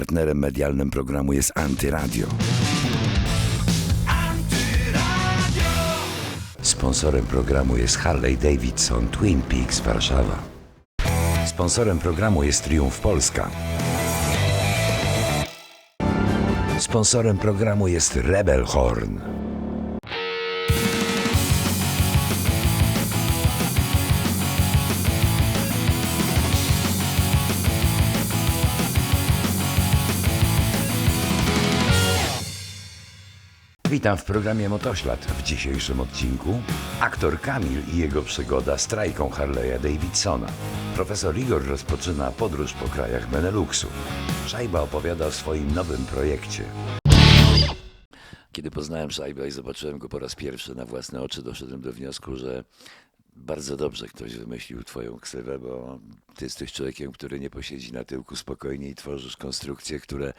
Partnerem medialnym programu jest Antyradio. Sponsorem programu jest Harley Davidson Twin Peaks Warszawa. Sponsorem programu jest Triumf Polska. Sponsorem programu jest Rebel Horn. Witam w programie Motoślad. W dzisiejszym odcinku aktor Kamil i jego przygoda z trajką Harley'a Davidsona. Profesor Igor rozpoczyna podróż po krajach Beneluxu. Szajba opowiada o swoim nowym projekcie. Kiedy poznałem Szajbę i zobaczyłem go po raz pierwszy na własne oczy, doszedłem do wniosku, że bardzo dobrze ktoś wymyślił twoją ksywę, bo ty jesteś człowiekiem, który nie posiedzi na tyłku spokojnie i tworzysz konstrukcje, które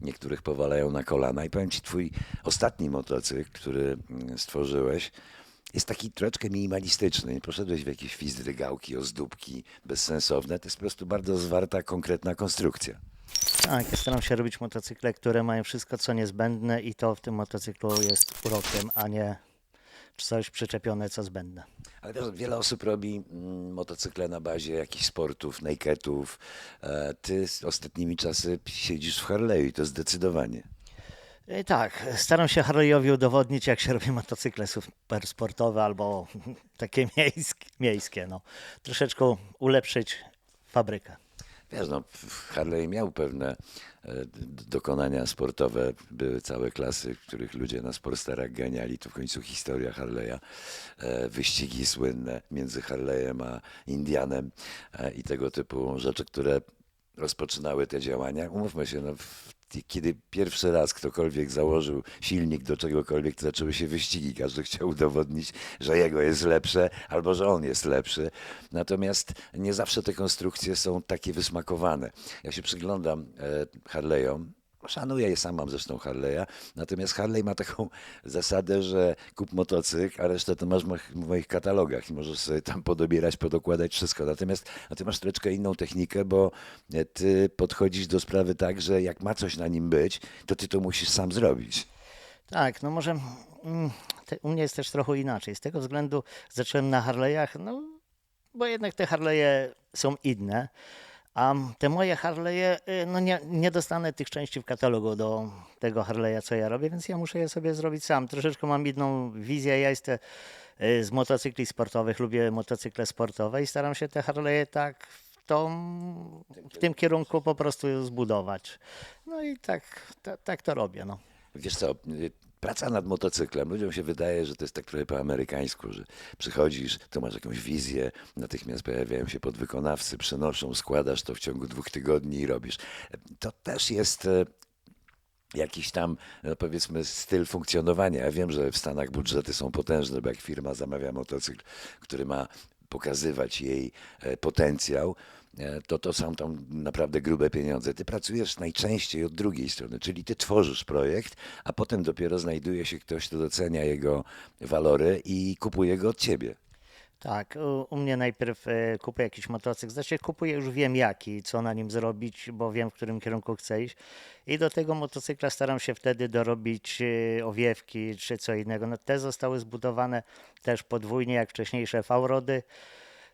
niektórych powalają na kolana. I powiem ci, twój ostatni motocykl, który mm, stworzyłeś, jest taki troszeczkę minimalistyczny. Nie poszedłeś w jakieś fizdrygałki, ozdóbki bezsensowne. To jest po prostu bardzo zwarta, konkretna konstrukcja. Tak, ja staram się robić motocykle, które mają wszystko, co niezbędne i to w tym motocyklu jest urokiem, a nie coś przyczepione, co zbędne. Ale wiesz, wiele osób robi mm, motocykle na bazie jakichś sportów, nakedów. E, Ty z ostatnimi czasy siedzisz w Harley'u i to zdecydowanie. I tak, staram się Harley'owi udowodnić, jak się robi motocykle super sportowe albo takie miejskie, miejskie no. Troszeczkę ulepszyć fabrykę. Wiesz, no, Harley miał pewne e, dokonania sportowe. Były całe klasy, których ludzie na Sportstarach ganiali. To w końcu historia Harley'a. E, Wyścigi słynne między Harley'em a Indianem e, i tego typu rzeczy, które rozpoczynały te działania. Umówmy się, no, w- kiedy pierwszy raz ktokolwiek założył silnik do czegokolwiek, to zaczęły się wyścigi. Każdy chciał udowodnić, że jego jest lepsze albo że on jest lepszy. Natomiast nie zawsze te konstrukcje są takie wysmakowane. Ja się przyglądam e, Harley'om. Szanuję je, sam mam zresztą Harley'a. Natomiast Harley ma taką zasadę, że kup motocykl, a resztę to masz w moich- katalogach i możesz sobie tam podobierać, podokładać wszystko. Natomiast a ty masz troszeczkę inną technikę, bo ty podchodzisz do sprawy tak, że jak ma coś na nim być, to ty to musisz sam zrobić. Tak, no może mm, te, u mnie jest też trochę inaczej. Z tego względu zacząłem na Harley'ach, no bo jednak te Harley'e są inne. A te moje Harley'e, y, no nie, nie dostanę tych części w katalogu do tego Harley'a, co ja robię, więc ja muszę je sobie zrobić sam. Troszeczkę mam inną wizję. Ja jestem y, z motocykli sportowych, lubię motocykle sportowe i staram się te Harley'e tak w, tą, w tym kierunku po prostu zbudować. No i tak, ta, tak to robię. No. Wiesz co, y, praca nad motocyklem, ludziom się wydaje, że to jest tak trochę po amerykańsku, że przychodzisz, to masz jakąś wizję, natychmiast pojawiają się podwykonawcy, przynoszą, składasz to w ciągu dwóch tygodni i robisz. To też jest e, jakiś tam, no powiedzmy, styl funkcjonowania. Ja wiem, że w Stanach budżety są potężne, bo jak firma zamawia motocykl, który ma pokazywać jej e, potencjał, e, to to są tam naprawdę grube pieniądze. Ty pracujesz najczęściej od drugiej strony, czyli ty tworzysz projekt, a potem dopiero znajduje się ktoś, kto docenia jego walory i kupuje go od ciebie. Tak, u, u mnie najpierw e, kupuję jakiś motocykl. Znaczy kupuję, już wiem jaki, co na nim zrobić, bo wiem, w którym kierunku chcę iść. I do tego motocykla staram się wtedy dorobić e, owiewki czy co innego. No, te zostały zbudowane też podwójnie jak wcześniejsze V-rody.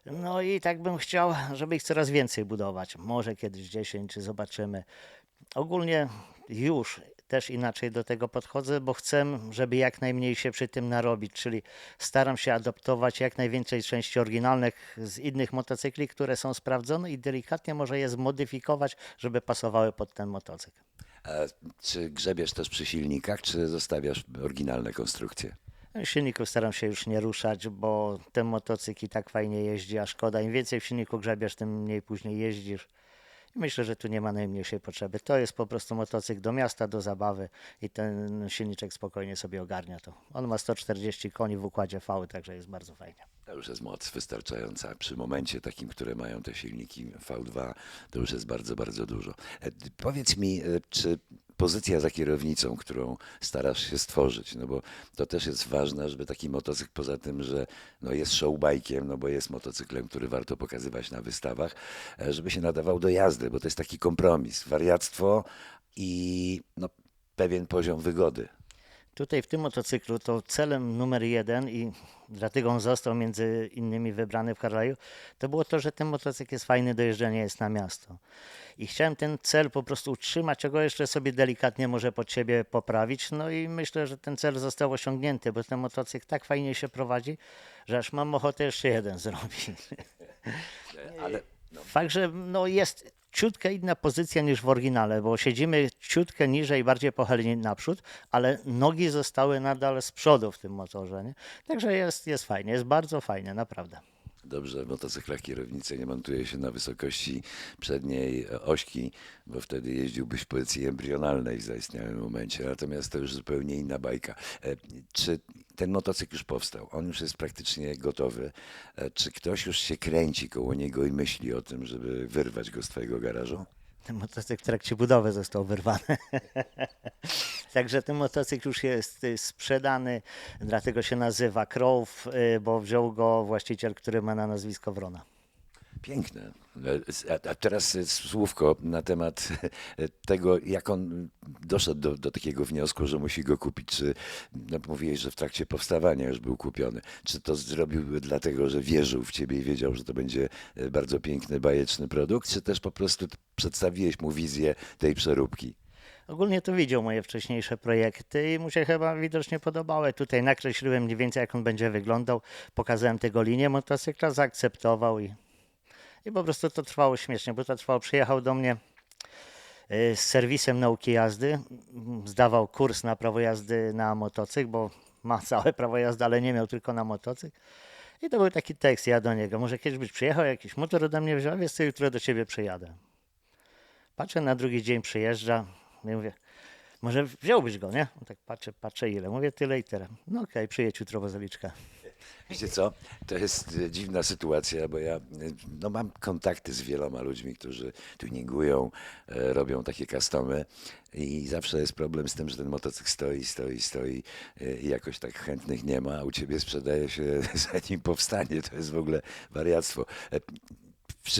No i tak bym chciał, żeby ich coraz więcej budować. Może kiedyś 10, czy zobaczymy. Ogólnie już też inaczej do tego podchodzę, bo chcę, żeby jak najmniej się przy tym narobić, czyli staram się adoptować jak najwięcej części oryginalnych z innych motocykli, które są sprawdzone i delikatnie może je zmodyfikować, żeby pasowały pod ten motocykl. A czy grzebiesz też przy silnikach, czy zostawiasz oryginalne konstrukcje? Silników staram się już nie ruszać, bo ten motocykl i tak fajnie jeździ, a szkoda. Im więcej w silniku grzebiesz, tym mniej później jeździsz. Myślę, że tu nie ma najmniejszej potrzeby. To jest po prostu motocykl do miasta, do zabawy i ten silniczek spokojnie sobie ogarnia to. On ma 140 koni w układzie V, także jest bardzo fajnie. To już jest moc wystarczająca. Przy momencie takim, które mają te silniki V2, to już jest bardzo, bardzo dużo. E, Powiedz mi, e, czy pozycja za kierownicą, którą starasz się stworzyć, no bo to też jest ważne, żeby taki motocykl poza tym, że no jest showbike'iem, no bo jest motocyklem, który warto pokazywać na wystawach, e, żeby się nadawał do jazdy, bo to jest taki kompromis, wariactwo i no, pewien poziom wygody. Tutaj w tym motocyklu to celem numer jeden i dlatego on został między innymi wybrany w Harley'u, to było to, że ten motocykl jest fajny do jeżdżenia, jest na miasto. I chciałem ten cel po prostu utrzymać, a go jeszcze sobie delikatnie może pod siebie poprawić. No i myślę, że ten cel został osiągnięty, bo ten motocykl tak fajnie się prowadzi, że aż mam ochotę jeszcze jeden zrobić. Ale Fakt, że no jest ciutkę inna pozycja niż w oryginale, bo siedzimy ciutkę niżej, bardziej pochyleni naprzód, ale nogi zostały nadal z przodu w tym motorze. Nie? Także jest, jest fajnie, jest bardzo fajnie, naprawdę. Dobrze, w motocyklach kierownicy nie montuje się na wysokości przedniej ośki, bo wtedy jeździłbyś w pozycji embrionalnej w zaistniałym momencie, natomiast to już zupełnie inna bajka. E, Czy ten motocykl już powstał? On już jest praktycznie gotowy. E, Czy ktoś już się kręci koło niego i myśli o tym, żeby wyrwać go z twojego garażu? Ten motocykl w trakcie budowy został wyrwany. Także ten motocykl już jest sprzedany, dlatego się nazywa Crow, y, bo wziął go właściciel, który ma na nazwisko Wrona. Piękne. E, A teraz e, słówko na temat e, tego, jak on doszedł do, do takiego wniosku, że musi go kupić. Czy no, mówiłeś, że w trakcie powstawania już był kupiony? Czy to zrobił dlatego, że wierzył w ciebie i wiedział, że to będzie bardzo piękny, bajeczny produkt, czy też po prostu przedstawiłeś mu wizję tej przeróbki? Ogólnie to widział moje wcześniejsze projekty i mu się chyba widocznie podobały. Tutaj nakreśliłem mniej więcej, jak on będzie wyglądał. Pokazałem tego linię motocykla, zaakceptował i, i po prostu to trwało śmiesznie, bo to trwało. Przyjechał do mnie y, z serwisem nauki jazdy, zdawał kurs na prawo jazdy na motocykl, bo ma całe prawo jazdy, ale nie miał tylko na motocykl. I to był taki tekst, ja do niego, może kiedyś byś przyjechał, jakiś motor ode mnie wziął, wiesz co, jutro do ciebie przyjadę. Patrzę, na drugi dzień przyjeżdża. Ja mówię, może wziąłbyś go, nie? Tak patrzę, patrzę ile. Mówię tyle i tyle. No okej, przyjedź jutro. Wiecie co? To jest e, dziwna sytuacja, bo ja e, no, mam kontakty z wieloma ludźmi, którzy tuningują, e, robią takie customy i zawsze jest problem z tym, że ten motocykl stoi, stoi, stoi i jakoś tak chętnych nie ma, a u ciebie sprzedaje się zanim powstanie. To jest w ogóle wariactwo.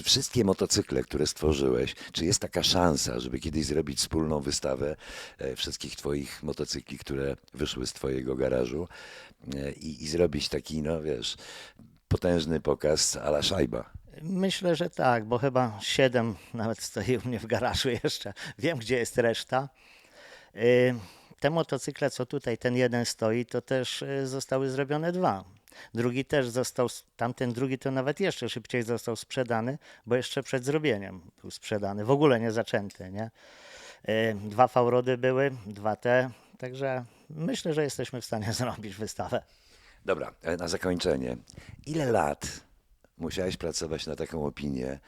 Wszystkie motocykle, które stworzyłeś, czy jest taka szansa, żeby kiedyś zrobić wspólną wystawę e, wszystkich twoich motocykli, które wyszły z twojego garażu e, i, i zrobić taki, no wiesz, potężny pokaz a la szajba? Myślę, że tak, bo chyba siedem nawet stoi u mnie w garażu jeszcze. Wiem, gdzie jest reszta. Y, Te motocykle, co tutaj ten jeden stoi, to też y, zostały zrobione dwa. Drugi też został, tamten drugi to nawet jeszcze szybciej został sprzedany, bo jeszcze przed zrobieniem był sprzedany, w ogóle nie zaczęty, nie? Y, Dwa V-Rody były, dwa te, także myślę, że jesteśmy w stanie zrobić wystawę. Dobra, e, na zakończenie. Ile lat musiałeś pracować na taką opinię,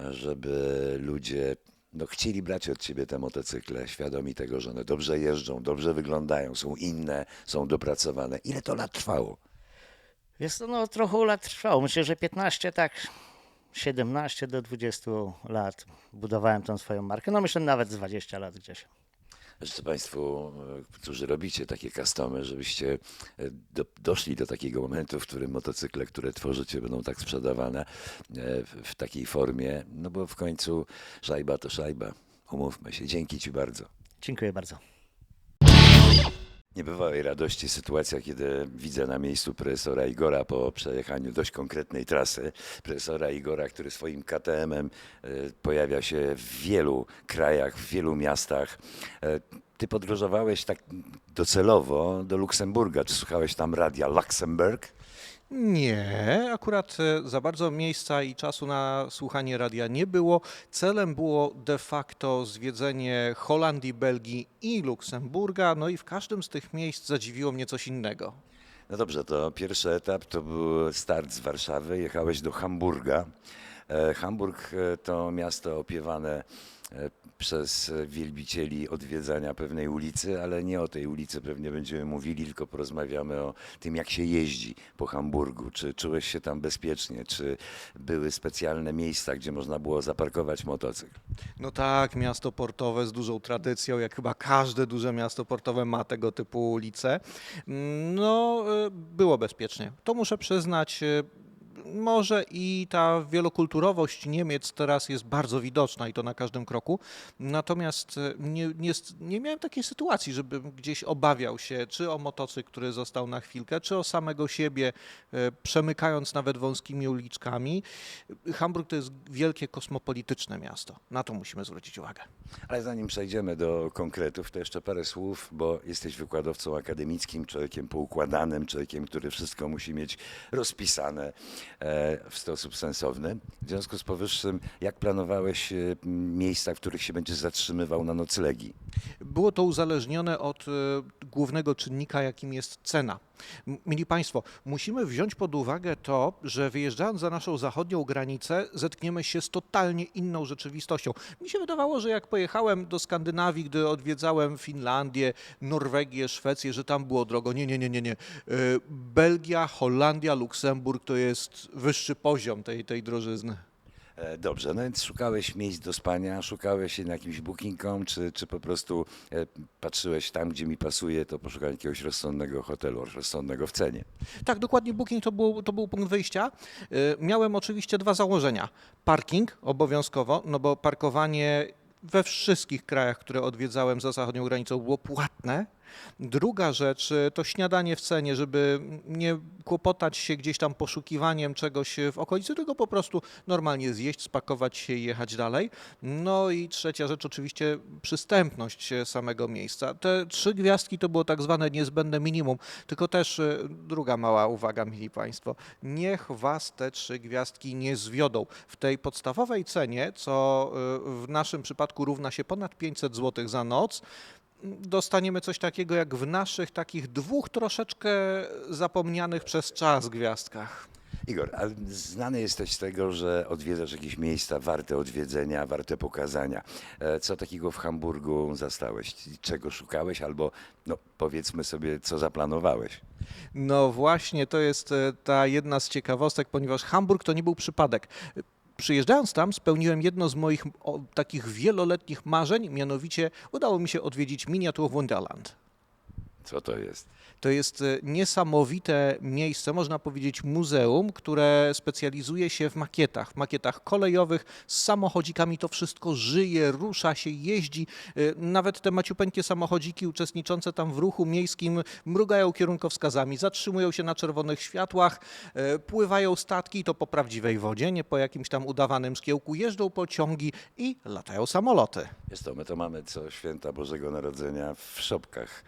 e, żeby ludzie no, chcieli brać od ciebie te motocykle, świadomi tego, że one dobrze jeżdżą, dobrze wyglądają, są inne, są dopracowane. Ile to lat trwało? Wiesz co, no trochę lat trwało. Myślę, że 15, tak 17 do 20 lat budowałem tą swoją markę. No myślę nawet z 20 lat gdzieś. Życzę Państwu, którzy robicie takie customy, żebyście e, do, doszli do takiego momentu, w którym motocykle, które tworzycie, będą tak sprzedawane e, w, w takiej formie, no bo w końcu szajba to szajba. Umówmy się. Dzięki Ci bardzo. Dziękuję bardzo. Niebywałej radości sytuacja, kiedy widzę na miejscu profesora Igora po przejechaniu dość konkretnej trasy. Profesora Igora, który swoim KTM-em e, pojawia się w wielu krajach, w wielu miastach. E, Ty podróżowałeś tak docelowo do Luksemburga. Czy słuchałeś tam radia Luxemburg? Nie, akurat e, za bardzo miejsca i czasu na słuchanie radia nie było. Celem było de facto zwiedzenie Holandii, Belgii i Luksemburga, no i w każdym z tych miejsc zadziwiło mnie coś innego. No dobrze, to pierwszy etap to był start z Warszawy. Jechałeś do Hamburga. E, Hamburg e, to miasto opiewane e, przez wielbicieli odwiedzania pewnej ulicy, ale nie o tej ulicy pewnie będziemy mówili, tylko porozmawiamy o tym, jak się jeździ po Hamburgu. Czy czułeś się tam bezpiecznie? Czy były specjalne miejsca, gdzie można było zaparkować motocykl? No tak, miasto portowe z dużą tradycją, jak chyba każde duże miasto portowe ma tego typu ulice. Mm, No, było bezpiecznie. To muszę przyznać. Może i ta wielokulturowość Niemiec teraz jest bardzo widoczna i to na każdym kroku. Natomiast y, nie, nie, nie miałem takiej sytuacji, żebym gdzieś obawiał się, czy o motocykl, który został na chwilkę, czy o samego siebie, y, przemykając nawet wąskimi uliczkami. Hamburg to jest wielkie kosmopolityczne miasto. Na to musimy zwrócić uwagę. Ale zanim przejdziemy do konkretów, to jeszcze parę słów, bo jesteś wykładowcą akademickim, człowiekiem poukładanym, człowiekiem, który wszystko musi mieć rozpisane e, w sposób sensowny. W związku z powyższym, jak planowałeś e, miejsca, w których się będziesz zatrzymywał na noclegi? Było to uzależnione od e, głównego czynnika, jakim jest cena. Mili Państwo, musimy wziąć pod uwagę to, że wyjeżdżając za naszą zachodnią granicę, zetkniemy się z totalnie inną rzeczywistością. Mi się wydawało, że jak pojechałem do Skandynawii, gdy odwiedzałem Finlandię, Norwegię, Szwecję, że tam było drogo. Nie, nie, nie, nie, nie. E, Belgia, Holandia, Luksemburg to jest wyższy poziom tej, tej drożyzny. E, Dobrze, no więc szukałeś miejsc do spania, szukałeś się na jakimś booking.com, czy, czy po prostu e, patrzyłeś tam, gdzie mi pasuje, to poszukałem jakiegoś rozsądnego hotelu, rozsądnego w cenie. Tak, dokładnie Booking to był, to był punkt wyjścia. Y, Miałem oczywiście dwa założenia. Parking obowiązkowo, no bo parkowanie we wszystkich krajach, które odwiedzałem za zachodnią granicą było płatne. Druga rzecz y, to śniadanie w cenie, żeby nie kłopotać się gdzieś tam poszukiwaniem czegoś w okolicy, tylko po prostu normalnie zjeść, spakować się i jechać dalej. No i trzecia rzecz oczywiście przystępność e, samego miejsca. Te trzy gwiazdki to było tak zwane niezbędne minimum, tylko też druga mała uwaga, mili Państwo, niech Was te trzy gwiazdki nie zwiodą. W tej podstawowej cenie, co w naszym przypadku równa się ponad 500 zł za noc, dostaniemy coś takiego jak w naszych takich dwóch troszeczkę zapomnianych przez czas gwiazdkach. Igor, a znany jesteś z tego, że odwiedzasz jakieś miejsca warte odwiedzenia, warte pokazania. E, Co takiego w Hamburgu zastałeś? Czego szukałeś albo, no powiedzmy sobie, co zaplanowałeś? No właśnie, to jest e, ta jedna z ciekawostek, ponieważ Hamburg to nie był przypadek. Przyjeżdżając tam, spełniłem jedno z moich o, takich wieloletnich marzeń, mianowicie udało mi się odwiedzić Miniatur Wonderland. Co to jest? To jest e, niesamowite miejsce, można powiedzieć muzeum, które specjalizuje się w makietach, makietach kolejowych z samochodzikami. To wszystko żyje, rusza się, jeździ. E, Nawet te maciupeńkie samochodziki uczestniczące tam w ruchu miejskim mrugają kierunkowskazami, zatrzymują się na czerwonych światłach, e, pływają statki, to po prawdziwej wodzie, nie po jakimś tam udawanym szkiełku, jeżdżą pociągi i latają samoloty. Jest to, my to mamy co święta Bożego Narodzenia w szopkach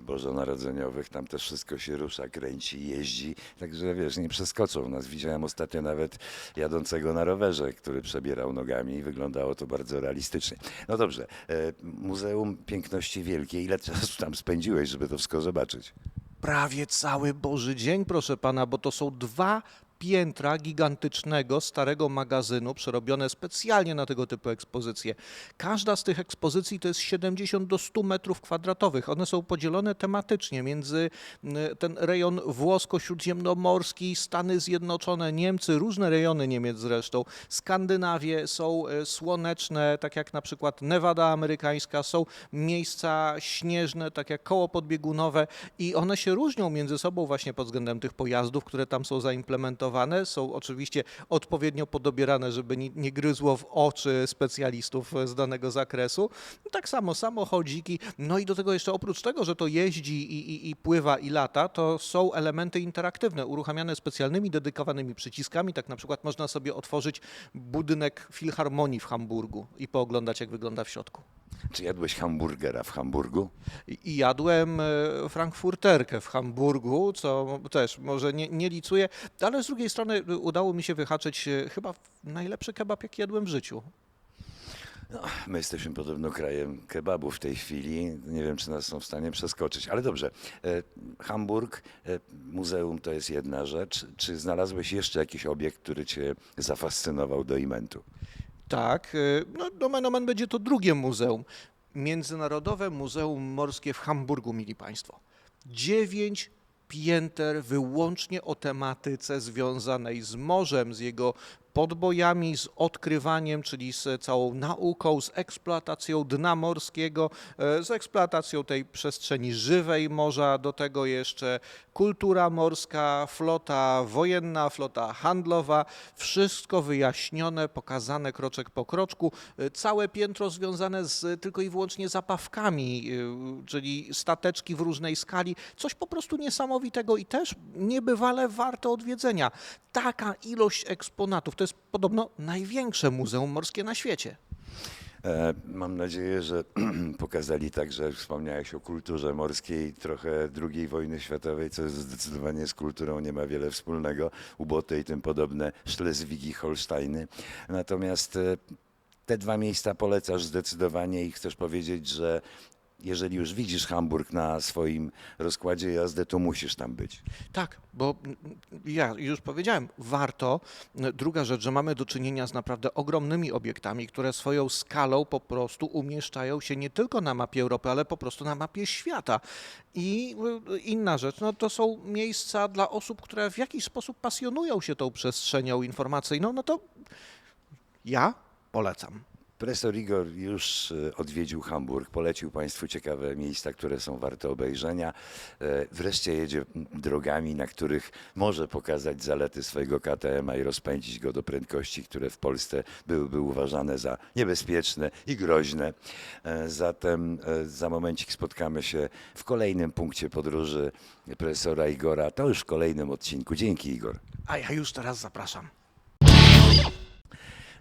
bożonarodzeniowych. Tam też wszystko się rusza, kręci, jeździ. Także wiesz, nie przeskoczą nas. Widziałem ostatnio nawet jadącego na rowerze, który przebierał nogami i wyglądało to bardzo realistycznie. No dobrze, e, Muzeum Piękności Wielkiej. Ile czasu tam spędziłeś, żeby to wszystko zobaczyć? prawie cały Boży Dzień, proszę pana, bo to są dwa piętra gigantycznego, starego magazynu, przerobione specjalnie na tego typu ekspozycje. Każda z tych ekspozycji to jest 70 do 100 metrów kwadratowych. One są podzielone tematycznie między m, ten rejon włosko-śródziemnomorski, Stany Zjednoczone, Niemcy, różne rejony Niemiec zresztą, Skandynawie, są e, słoneczne, tak jak na przykład Nevada amerykańska, są miejsca śnieżne, tak jak koło podbiegunowe i one się różnią między sobą właśnie pod względem tych pojazdów, które tam są zaimplementowane. Są oczywiście odpowiednio podobierane, żeby nie, gryzło w oczy specjalistów z danego zakresu. Tak samo samochodziki. No i do tego jeszcze oprócz tego, że to jeździ i, i, i pływa i lata, to są elementy interaktywne, uruchamiane specjalnymi, dedykowanymi przyciskami. Tak na przykład można sobie otworzyć budynek Filharmonii w Hamburgu i pooglądać, jak wygląda w środku. Czy jadłeś hamburgera w Hamburgu? I jadłem e, frankfurterkę w Hamburgu, co też może nie, nie licuję, ale z drugiej strony udało mi się wyhaczyć e, chyba najlepszy kebab, jaki jadłem w życiu. No, my jesteśmy podobno krajem kebabów w tej chwili. Nie wiem, czy nas są w stanie przeskoczyć. Ale dobrze, e, Hamburg, e, muzeum to jest jedna rzecz. Czy znalazłeś jeszcze jakiś obiekt, który cię zafascynował do imentu? Tak, y, no nomen omen będzie to drugie muzeum. Międzynarodowe Muzeum Morskie w Hamburgu, mili Państwo. Dziewięć pięter wyłącznie o tematyce związanej z morzem, z jego podbojami, z odkrywaniem, czyli z całą nauką, z eksploatacją dna morskiego, e, z eksploatacją tej przestrzeni żywej morza, do tego jeszcze kultura morska, flota wojenna, flota handlowa, wszystko wyjaśnione, pokazane kroczek po kroczku, E, całe piętro związane z tylko i wyłącznie zabawkami, e, czyli stateczki w różnej skali, coś po prostu niesamowitego i też niebywale warte odwiedzenia. Taka ilość eksponatów, to jest podobno największe muzeum morskie na świecie. E, Mam nadzieję, że pokazali także, wspomniałeś o kulturze morskiej, trochę II wojny światowej, co zdecydowanie z kulturą nie ma wiele wspólnego, uboty i tym podobne, Szlezwigi, Holsteiny. Natomiast e, te dwa miejsca polecasz zdecydowanie i chcesz powiedzieć, że jeżeli już widzisz Hamburg na swoim rozkładzie jazdy, to musisz tam być. Tak, bo ja już powiedziałem, warto. Druga rzecz, że mamy do czynienia z naprawdę ogromnymi obiektami, które swoją skalą po prostu umieszczają się nie tylko na mapie Europy, ale po prostu na mapie świata. I inna rzecz, no to są miejsca dla osób, które w jakiś sposób pasjonują się tą przestrzenią informacyjną, no to ja polecam. Profesor Igor już e, odwiedził Hamburg, polecił Państwu ciekawe miejsca, które są warte obejrzenia. E, Wreszcie jedzie drogami, na których może pokazać zalety swojego KTM-a i rozpędzić go do prędkości, które w Polsce byłyby uważane za niebezpieczne i groźne. E, Zatem za momencik spotkamy się w kolejnym punkcie podróży profesora Igora. To już w kolejnym odcinku. Dzięki Igor. A ja już teraz zapraszam.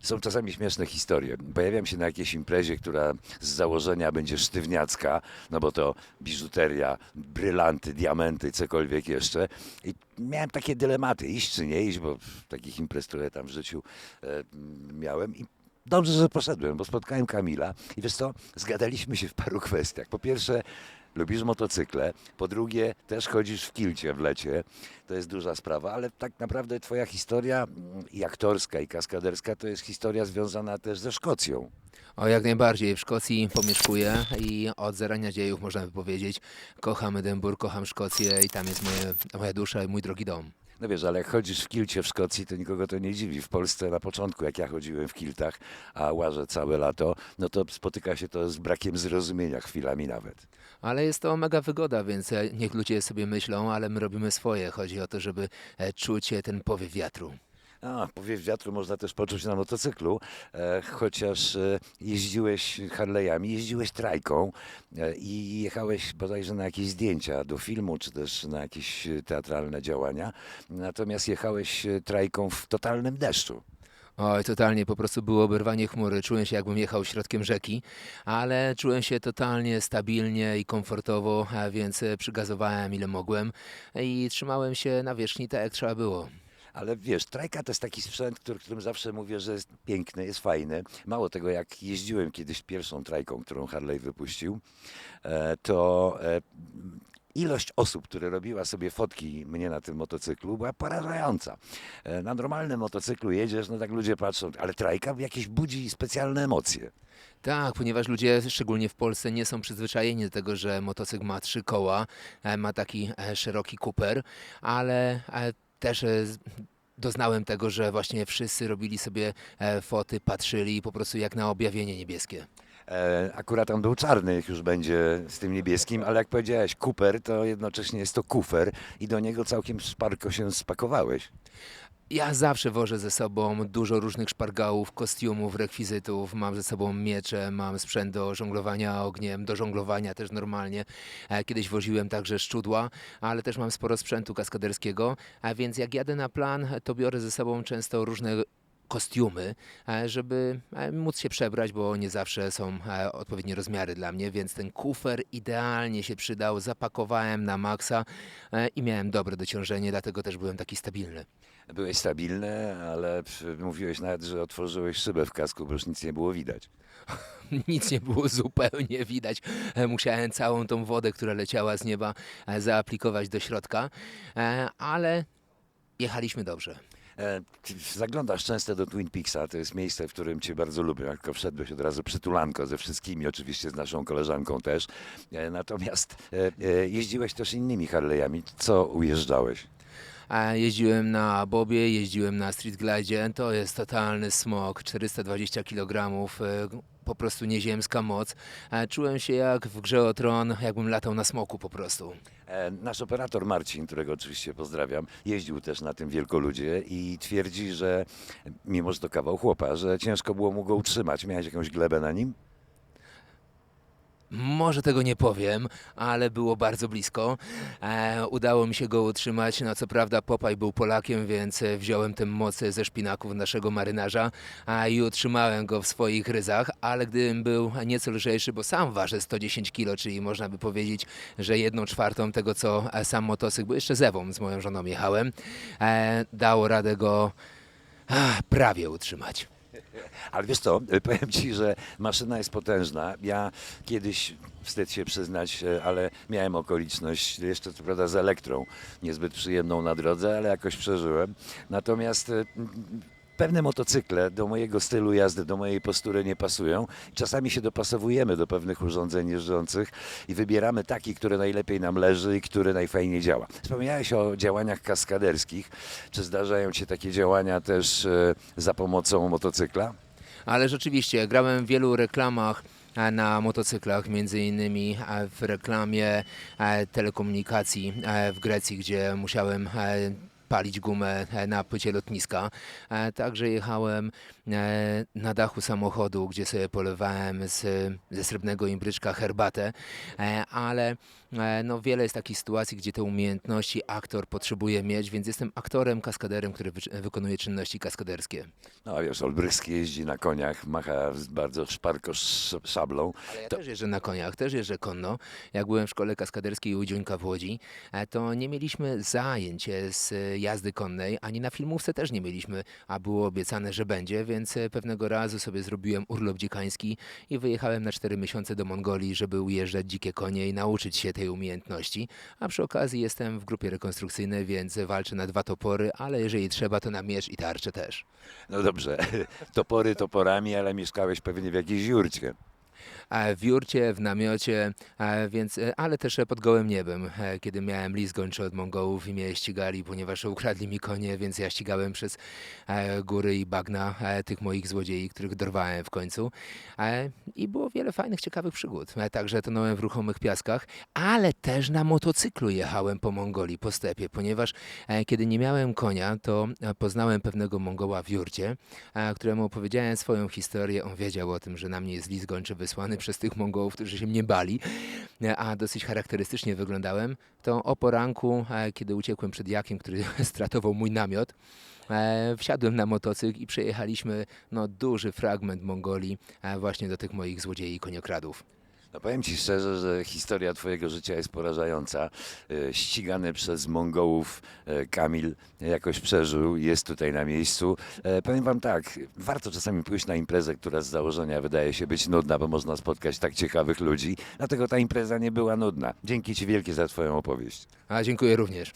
Są czasami śmieszne historie. Pojawiam się na jakiejś imprezie, która z założenia będzie sztywniacka, no bo to biżuteria, brylanty, diamenty, cokolwiek jeszcze. I miałem takie dylematy, iść czy nie iść, bo takich imprez, które tam w życiu e, miałem. I dobrze, że poszedłem, bo spotkałem Kamila i wiesz co, zgadaliśmy się w paru kwestiach. Po pierwsze, lubisz motocykle, po drugie, też chodzisz w kilcie w lecie, to jest duża sprawa, ale tak naprawdę twoja historia mm, i aktorska, i kaskaderska to jest historia związana też ze Szkocją. O, jak najbardziej. W Szkocji pomieszkuję i od zarania dziejów można by powiedzieć. Kocham Edynburg, kocham Szkocję i tam jest moje, moja dusza i mój drogi dom. No wiesz, ale jak chodzisz w kilcie w Szkocji, to nikogo to nie dziwi. W Polsce na początku, jak ja chodziłem w kiltach, a łażę całe lato, no to spotyka się to z brakiem zrozumienia chwilami nawet. Ale jest to mega wygoda, więc e, niech ludzie sobie myślą, ale my robimy swoje. Chodzi o to, żeby e, czuć ten powiew wiatru. A, powiew wiatru można też poczuć na motocyklu, e, chociaż e, jeździłeś Harley'ami, jeździłeś trajką e, i jechałeś bodajże na jakieś zdjęcia do filmu, czy też na jakieś e, teatralne działania, natomiast jechałeś trajką w totalnym deszczu. Oj, totalnie, po prostu było oberwanie chmury. Czułem się, jakbym jechał środkiem rzeki, ale czułem się totalnie stabilnie i komfortowo, a więc e, przygazowałem ile mogłem i trzymałem się na wierzchni tak, jak trzeba było. Ale wiesz, trajka to jest taki sprzęt, który, którym zawsze mówię, że jest piękny, jest fajny. Mało tego, jak jeździłem kiedyś pierwszą trajką, którą Harley wypuścił, e, to e, ilość osób, które robiła sobie fotki mnie na tym motocyklu, była porażająca. E, Na normalnym motocyklu jedziesz, no tak ludzie patrzą, ale trajka jakieś budzi specjalne emocje. Tak, ponieważ ludzie, szczególnie w Polsce, nie są przyzwyczajeni do tego, że motocykl ma trzy koła, e, ma taki e, szeroki kuper, ale też doznałem tego, że właśnie wszyscy robili sobie foty, patrzyli po prostu jak na objawienie niebieskie. E, Akurat on był czarny, jak już będzie z tym niebieskim, ale jak powiedziałeś kuper, to jednocześnie jest to kufer i do niego całkiem szparko się spakowałeś. Ja zawsze wożę ze sobą dużo różnych szpargałów, kostiumów, rekwizytów. Mam ze sobą miecze, mam sprzęt do żonglowania ogniem, do żonglowania też normalnie. E, Kiedyś woziłem także szczudła, ale też mam sporo sprzętu kaskaderskiego, a więc jak jadę na plan, to biorę ze sobą często różne kostiumy, e, żeby e, móc się przebrać, bo nie zawsze są e, odpowiednie rozmiary dla mnie, więc ten kufer idealnie się przydał. Zapakowałem na maksa i miałem dobre dociążenie, dlatego też byłem taki stabilny. Byłeś stabilny, ale mówiłeś nawet, że otworzyłeś szybę w kasku, bo już nic nie było widać. Nic nie było zupełnie widać. Musiałem całą tą wodę, która leciała z nieba, zaaplikować do środka, ale jechaliśmy dobrze. E, Zaglądasz często do Twin Peaksa, to jest miejsce, w którym cię bardzo lubię. Jak wszedłeś od razu przytulanko ze wszystkimi, oczywiście z naszą koleżanką też. E, Natomiast e, jeździłeś też innymi Harley'ami. Co ujeżdżałeś? Jeździłem na Bobie, jeździłem na Street Glide, to jest totalny smog, 420 kg, po prostu nieziemska moc. E, Czułem się jak w grze o tron, jakbym latał na smoku po prostu. E, Nasz operator Marcin, którego oczywiście pozdrawiam, jeździł też na tym wielkoludzie i twierdzi, że mimo, że to kawał chłopa, że ciężko było mu go utrzymać. Miałeś jakąś glebę na nim? Może tego nie powiem, ale było bardzo blisko. E, udało mi się go utrzymać. No co prawda Popaj był Polakiem, więc e, wziąłem tę moc ze szpinaków naszego marynarza a, i utrzymałem go w swoich ryzach, ale gdybym był nieco lżejszy, bo sam ważę 110 kg, czyli można by powiedzieć, że jedną czwartą tego, co e, sam motocykl, bo jeszcze z Ewą, z moją żoną jechałem, e, dało radę go a, prawie utrzymać. Ale wiesz co, powiem ci, że maszyna jest potężna. Ja kiedyś, wstyd się przyznać, e, ale miałem okoliczność, jeszcze co prawda z elektrą, niezbyt przyjemną na drodze, ale jakoś przeżyłem. Natomiast e, pewne motocykle do mojego stylu jazdy, do mojej postury nie pasują. Czasami się dopasowujemy do pewnych urządzeń jeżdżących i wybieramy taki, który najlepiej nam leży i który najfajniej działa. Wspomniałeś o działaniach kaskaderskich. Czy zdarzają ci takie działania też e, za pomocą motocykla? Ale rzeczywiście grałem w wielu reklamach e, na motocyklach, między innymi e, w reklamie telekomunikacji w Grecji, gdzie musiałem palić gumę e, na płycie lotniska. E, Także jechałem e, na dachu samochodu, gdzie sobie polewałem z, ze srebrnego imbryczka herbatę, ale no, wiele jest takich sytuacji, gdzie te umiejętności aktor potrzebuje mieć, więc jestem aktorem, kaskaderem, który wy- wykonuje czynności kaskaderskie. No a wiesz, Olbrychski jeździ na koniach, macha bardzo szparko sz- szablą. Ale ja To- też jeżdżę na koniach, też jeżdżę konno. Jak byłem w szkole kaskaderskiej u Dziońka w Łodzi, e, to nie mieliśmy zajęć e, z e, jazdy konnej, ani na filmówce też nie mieliśmy, a było obiecane, że będzie, więc e, pewnego razu sobie zrobiłem urlop dziekański i wyjechałem na 4 miesiące do Mongolii, żeby ujeżdżać dzikie konie i nauczyć się tej umiejętności. A przy okazji jestem w grupie rekonstrukcyjnej, więc walczę na dwa topory, ale jeżeli trzeba, to na miecz i tarczę też. No dobrze, topory toporami, ale mieszkałeś pewnie w jakiejś jurcie. E, w jurcie, w namiocie, e, więc, e, ale też pod gołym niebem, kiedy miałem list gończy od Mongołów i mnie ścigali, ponieważ ukradli mi konie, więc ja ścigałem przez góry i bagna tych moich złodziei, których dorwałem w końcu. I było wiele fajnych, ciekawych przygód. Także tonąłem w ruchomych piaskach, ale też na motocyklu jechałem po Mongolii, po stepie, ponieważ kiedy nie miałem konia, to poznałem pewnego Mongoła w jurcie, któremu opowiedziałem swoją historię. On wiedział o tym, że na mnie jest list gończy wysłany przez tych Mongołów, którzy się mnie bali, a dosyć charakterystycznie wyglądałem. To o poranku, e, kiedy uciekłem przed Jakiem, który stratował mój namiot, e, wsiadłem na motocykl i przejechaliśmy no, duży fragment Mongolii e, właśnie do tych moich złodziei i koniokradów. No powiem ci szczerze, że historia twojego życia jest porażająca. E, Ścigany przez Mongołów e, Kamil jakoś przeżył, jest tutaj na miejscu. E, Powiem wam tak, warto czasami pójść na imprezę, która z założenia wydaje się być nudna, bo można spotkać tak ciekawych ludzi. Dlatego ta impreza nie była nudna. Dzięki ci wielkie za twoją opowieść. A dziękuję również.